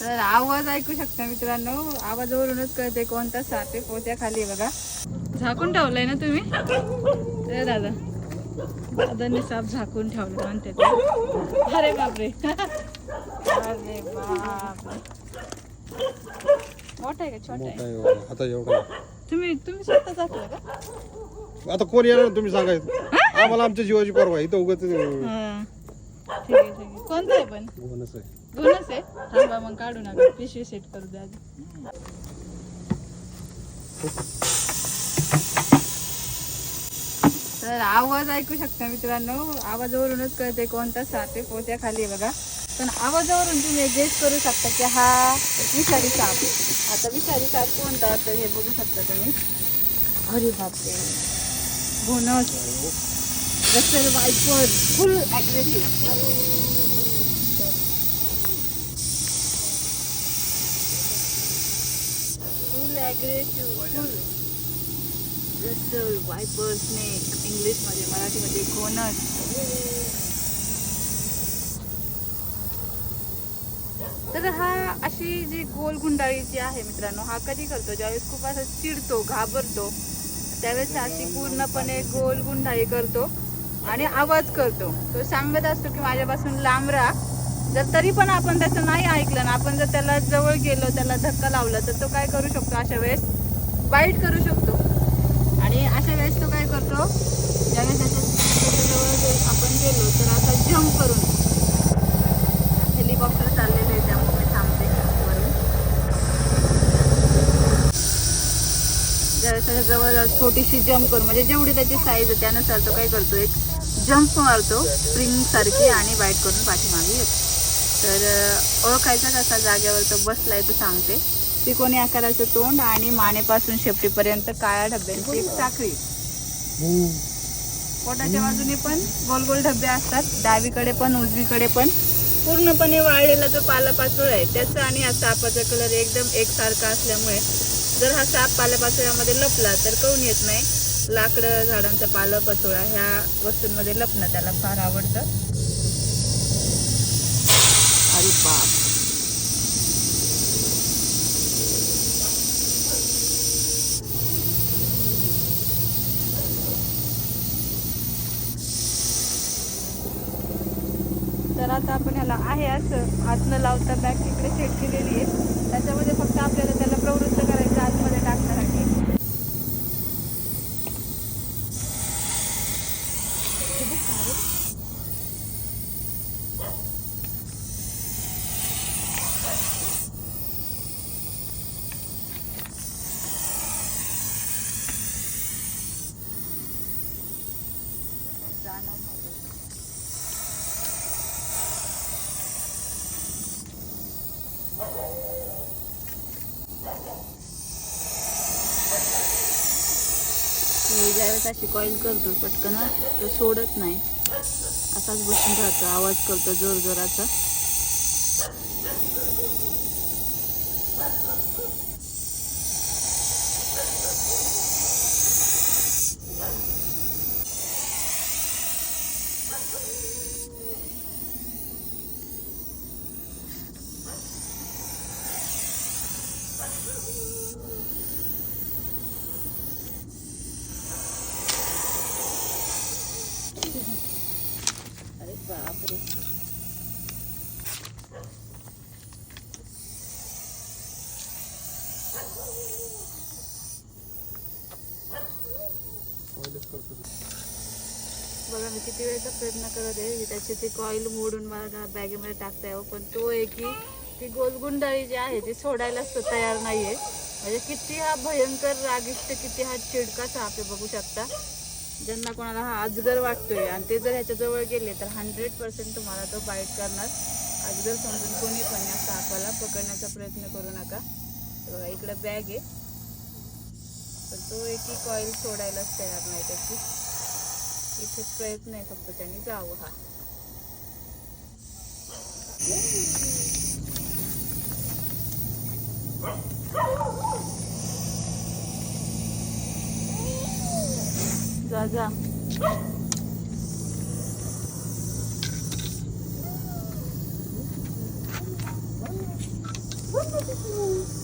तर आवाज ऐकू शकता मित्रांनो. आवाजावरूनच कळते कोणता साप आहे पोत्या खाली बघा. झाकून ठेवलंय ना तुम्ही? ए दादा. दादांनी साप झाकून ठेवलं म्हणते. अरे बापरे. अरे बाप मोठा आहे का? छोटा आहे. आता एवढा. तुम्ही तुम्ही स्वतः जातलं का? आता कोण येणार तुम्ही सांगायचं? आम्हाला आमच्या जीवाची परवा. इथं उगाच हा. ठीक आहे ठीक आहे. कोणतं आहे पण? दोनच आहे. थांबा मग काढू नका पिशवी सेट करू द्या आधी. तर आवाज ऐकू शकता मित्रांनो. आवाजावरूनच कळते कोणता साप आहे पोत्या खाली आहे बघा. पण आवाजावरून तुम्ही गेस करू शकता की हा विषारी साप आहे. आता विषारी साप कोणता तर हे बघू शकता तुम्ही. अरे बापरे. Bonus Russell viper full aggressive full aggressive full Russell viper snake इंग्लिशमध्ये मराठीमध्ये कोनस तर हा अशी जी गोल गुंडाळी जी आहे मित्रांनो हा कधी करतो? ज्यावेळेस खूप असं चिडतो घाबरतो त्यावेळेस अशी पूर्णपणे गोल गुंडाळी करतो आणि आवाज करतो. तो सांगत असतो की माझ्यापासून लांब राहा. जर तरी पण आपण त्याचं नाही ऐकलं ना आपण जर त्याला जवळ गेलो त्याला धक्का लावला तर तो काय करू शकतो अशा वेळेस? वाईट करू शकतो. आणि अशा वेळेस तो काय करतो? ज्यावेळेस त्याच्या त्याच्याजवळ जर आपण गेलो तर असा जम्प करून हेलिकॉप्टर चाललेलं आहे त्यामुळे मी थांबते वरून. ज्यावेळेस जवळ छोटीशी जम्प करून म्हणजे जेवढी त्याची साईज आहे त्यानुसार तो काय करतो एक जम्प मारतो स्प्रिंग सारखी आणि बाईट करून पाठीमागे येतो. तर ओळखायचा कसा जागेवर तो बसलाय तो सांगते. त्रिकोणी आकाराचं तोंड आणि मानेपासून शेपटीपर्यंत काळ्या डब्यांची एक साखळी. पोटाच्या बाजूने पण गोल गोल डबे असतात. डावीकडे पण उजवीकडे पण. पूर्णपणे वाळलेला जो पालापाचोळा आहे त्याचा आणि या सापाचा कलर एकदम एकसारखा असल्यामुळे जर हा साप पालापाचोळ्यामध्ये लपला तर कळून येत नाही? लाकडं झाडांचा पालापाचोळा ह्या वस्तूंमध्ये लपणं त्याला फार आवडतं. अरे बाप. तर आता आपण ह्याला आहे असं. हात न लावता बॅग तिकडे सेट केलेली आहे. त्याच्यामध्ये फक्त आपल्याला त्याला प्रवृत्त करायचं आतमध्ये मी ज्यावेळेस अशी कॉईल करतो पटकन तो सोडत नाही. असाच बसून राहतो आवाज करतो जोर जोराचा अरे बापरे बघा मी किती वेळेचा प्रयत्न करत आहे की त्याची ती कॉईल मोडून मला बॅगेमध्ये टाकता यावं पण तो आहे की ती गोलगुंडाळी जी आहे ती सोडायलाच तो तयार नाही आहे म्हणजे किती हा भयंकर रागिष्ट किती हा चिडका साप आहे बघू शकता. ज्यांना कोणाला हा अजगर वाटतोय आणि ते जर ह्याच्याजवळ गेले तर हंड्रेड पर्सेंट तुम्हाला तो बाईट करणार. अजगर समजून कोणी पण या सापाला पकडण्याचा प्रयत्न करू नका. बघा इकडं बॅग आहे. पण तो एकी कॉईल सोडायलाच तयार नाही त्याची. इथे प्रयत्न आहे फक्त त्यांनी जावं हा. जा जा. ते